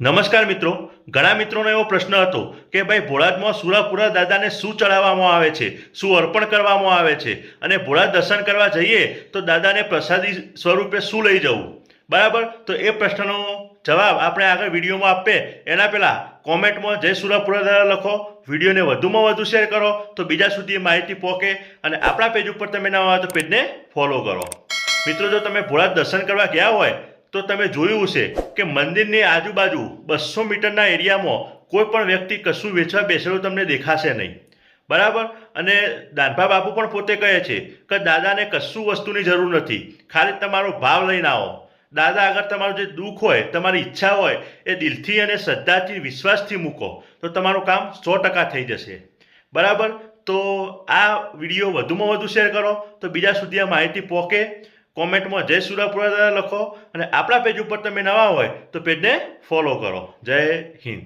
નમસ્કાર મિત્રો. ઘણા મિત્રોનો એવો પ્રશ્ન હતો કે ભાઈ ભોળાજમાં સુરાપુરા દાદાને શું ચડાવવામાં આવે છે? શું અર્પણ કરવામાં આવે છે? અને ભોળા દર્શન કરવા જઈએ તો દાદાને પ્રસાદી સ્વરૂપે શું લઈ જવું? બરાબર? તો એ પ્રશ્નનો જવાબ આપણે આગળ વિડીયોમાં આપીએ. એના પહેલાં કોમેન્ટમાં જય સુરાપુરા દાદા લખો. વિડીયોને વધુમાં વધુ શેર કરો. તો બીજા સુધી માહિતી પહોંચે અને આપણા પેજ ઉપર તમે નવા હોય તો પેજને ફોલો કરો. મિત્રો, જો તમે ભોળા દર્શન કરવા ગયા હોય તો તમે જોયું છે કે મંદિરની આજુબાજુ બસો મીટરના એરિયામાં કોઈ પણ વ્યક્તિ કશું વેચવા બેસેલું તમને દેખાશે નહીં. બરાબર? અને દાનભા બાપુ પણ પોતે કહે છે કે દાદાને કશું વસ્તુની જરૂર નથી. ખાલી તમારો ભાવ લઈને આવો. દાદા આગળ તમારું જે દુઃખ હોય, તમારી ઈચ્છા હોય, એ દિલથી અને શ્રદ્ધાથી, વિશ્વાસથી મૂકો, તો તમારું કામ સો ટકા થઈ જશે. બરાબર? તો આ વીડિયો વધુમાં વધુ શેર કરો. તો બીજા સુધી આ માહિતી પહોંચે. કોમેન્ટમાં જય સુરાપુરા લખો અને આપણા પેજ ઉપર તમે નવા હોય તો પેજને ફોલો કરો. જય હિન્દ.